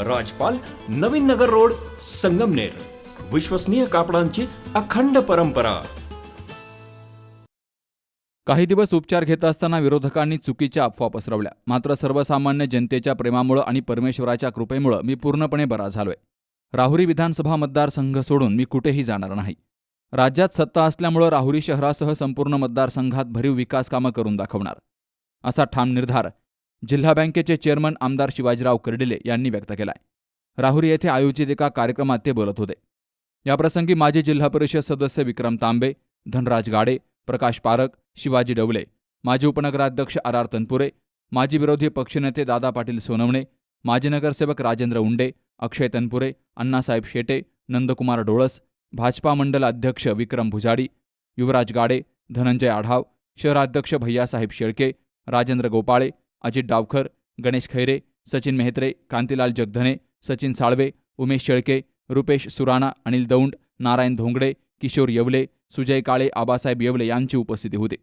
राजपाल Navin Nagar road Sangamner. विश्वसनीय कापडांची अखंड परंपरा. काही दिवस उपचार घेत असताना विरोधकांनी चुकीच्या अफवा पसरवल्या. मात्र सर्वसामान्य जनतेच्या प्रेमामुळं आणि परमेश्वराच्या कृपेमुळं मी पूर्णपणे बरा झालोय. राहुरी विधानसभा मतदारसंघ सोडून मी कुठेही जाणार नाही. राज्यात सत्ता असल्यामुळं राहुरी शहरासह संपूर्ण मतदारसंघात भरीव विकास कामं करून दाखवणार. असा ठाम निर्धार जिल्हा बँकेचे चेअरमन आमदार शिवाजीराव कर्डिले यांनी व्यक्त केलाय. राहुरी येथे आयोजित एका कार्यक्रमात ते बोलत होते. याप्रसंगी माजी जिल्हा परिषद सदस्य विक्रम तांबे धनराज गाडे प्रकाश पारक शिवाजी डवले माजी उपनगराध्यक्ष आर आर तनपुरे माजी विरोधी पक्षनेते दादा पाटील सोनवणे माजी नगरसेवक राजेंद्र उंडे अक्षय तनपुरे अण्णासाहेब शेटे नंदकुमार डोळस भाजपा मंडल अध्यक्ष विक्रम भुजाडी युवराज गाडे धनंजय आढाव शहराध्यक्ष भैयासाहेब शेळके राजेंद्र गोपाळे अजित डावखर गणेश खैरे सचिन मेहत्रे कांतीलाल जगधने सचिन साळवे उमेश शेळके रुपेश सुराणा अनिल दौंड नारायण धोंगडे किशोर येवले सुजय काळे आबासाहेब येवले यांची उपस्थिती होती.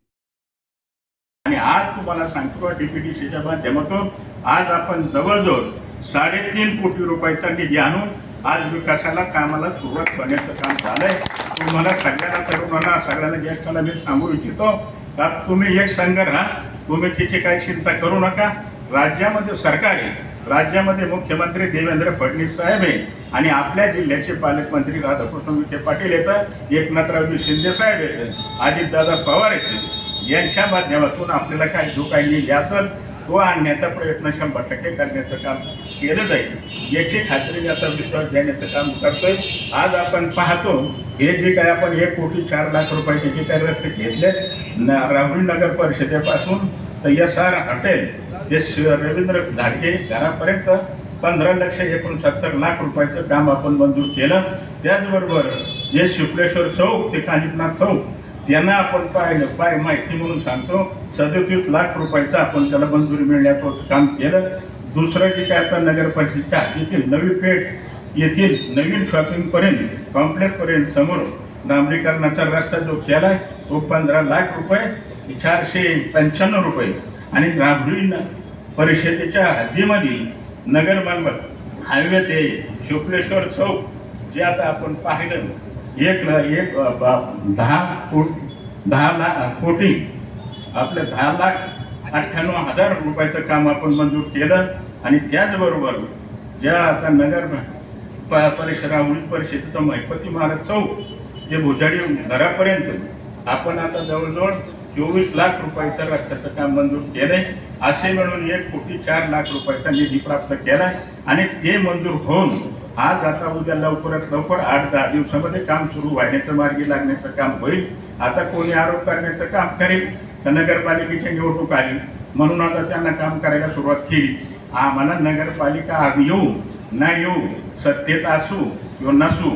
आणि आज तुम्हाला सांगतो डीपीडीसीच्या माध्यमातून आज आपण जवळजवळ साडेतीन कोटी रुपयाचा निधी आणून आज विकासाला कामाला सुरुवात करण्याचं काम झालंय. तुम्हाला सगळ्यांना तरुणांना सगळ्यांना ज्येष्ठांना मी सांगू इच्छितो का तुम्ही एक संघ राहा तुम्ही तिची काही चिंता करू नका. राज्यामध्ये सरकार आहे राज्यामध्ये मुख्यमंत्री देवेंद्र फडणवीस साहेब आहे आणि आपल्या जिल्ह्याचे पालकमंत्री राधाकृष्ण विखे पाटील येतात. एकनाथरावजी शिंदे साहेब येतात अजितदादा पवार येतील. यांच्या माध्यमातून आपल्याला काही जो काही निधी असेल तो आणण्याचा प्रयत्न शंभर टक्के करण्याचं काम केलं जाईल. याची खात्री मी आता विश्वास देण्याचं काम करतोय. आज आपण पाहतो हे जे काय आपण एक कोटी चार लाख रुपयाचे जे काही रस्ते घेतले न राहुल नगर परिषदेपासून तर एस आर हॉटेल जे रवींद्र धाडके घरापर्यंत पंधरा लक्ष एकोणसत्तर लाख रुपयाचं काम आपण मंजूर केलं. त्याचबरोबर जे शुक्लेश्वर चौक ते कानिपनाथ चौक त्यांना आपण पाहिलं पाय माहिती म्हणून सांगतो सदतीस लाख रुपयाचं आपण त्याला मंजुरी मिळण्याचं काम केलं. दुसरं जे काय आता नगर परिषदेच्या हद्दीतील नवी पेठ येथील नवीन शॉपिंगपर्यंत कॉम्प्लेक्सपर्यंत समोर डांबरीकरणाचा रस्ता जो केला तो पंधरा लाख रुपये चारशे पंच्याण्णव रुपये. आणि राबरी न- परिषदेच्या हद्दीमधील नगर मार्फत हायवे ते शुक्लेश्वर चौक जे आता आपण पाहिलं एक एक दहा कोट दहा लाख कोटी. आपलं दहा लाख अठ्ठ्याण्णव हजार रुपयाचं काम आपण मंजूर केलं आणि त्याचबरोबर ज्या आता नगर प- परिषद परिषदेचं महिपती महाराज चौक जे भुजाडी घरापर्यंत आपण आता जवळजवळ चोवीस लाख रुपयाचं रस्त्याचं काम मंजूर केलंय. असे मिळून एक कोटी चार लाख रुपयाचा निधी प्राप्त केलाय. आणि ते मंजूर होऊन आज आता उद्या लवकरात लवकर आठ दहा दिवसामध्ये काम सुरू व्हायचं मार्गी लागण्याचं काम होईल. आता कोणी आरोप करण्याचं काम करेल तर नगरपालिकेची निवडणूक आली. म्हणून आता त्यांना काम करायला सुरुवात केली. आम्हाला नगरपालिका आज येऊ ना येऊ सत्तेत असू किंवा नसू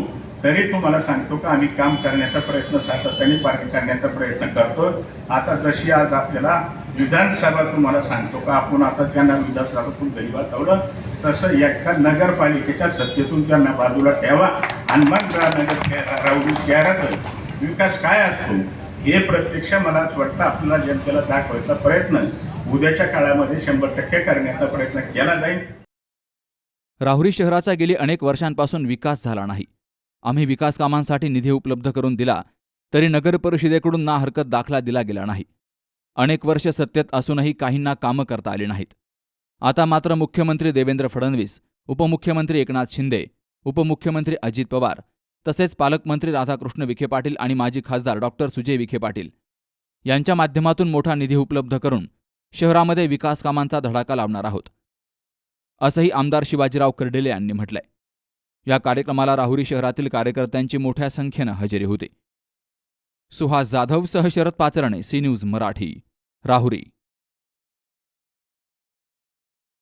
तरी तुम्हाला सांगतो का आम्ही काम करण्याचा प्रयत्न सातत्याने पार्टी करण्याचा प्रयत्न करतो. आता जशी आज आपल्याला विधानसभा तुम्हाला सांगतो का आपण आता त्यांना विधानसभातून गरीबात वाचवलं तसं एका नगरपालिकेच्या सत्तेतून त्यांना बाजूला ठेवा. आणि मग नगर राहुरी शहरात विकास काय असतो? हे प्रत्यक्ष मला वाटतं आपल्याला जनतेला दाखवायचा प्रयत्न उद्याच्या काळामध्ये शंभर टक्के करण्याचा प्रयत्न केला जाईल. राहुरी शहराचा गेली अनेक वर्षांपासून विकास झाला नाही. आम्ही विकास कामांसाठी निधी उपलब्ध करून दिला तरी नगर परिषदेकडून ना हरकत दाखला दिला गेला नाही. अनेक वर्ष सत्तेत असूनही काहींना कामं करता आली नाहीत. आता मात्र मुख्यमंत्री देवेंद्र फडणवीस उपमुख्यमंत्री एकनाथ शिंदे उपमुख्यमंत्री अजित पवार तसेच पालकमंत्री राधाकृष्ण विखे पाटील आणि माजी खासदार डॉक्टर सुजय विखे पाटील यांच्या माध्यमातून मोठा निधी उपलब्ध करून शहरामध्ये विकास कामांचा धडाका लावणार आहोत. असंही आमदार शिवाजीराव कर्डिले यांनी म्हटलंय. या कार्यक्रमाला राहुरी शहरातील कार्यकर्त्यांची मोठ्या संख्येनं हजेरी होती. सुहास जाधव सह शरद पाचरणे सी न्यूज मराठी राहुरी.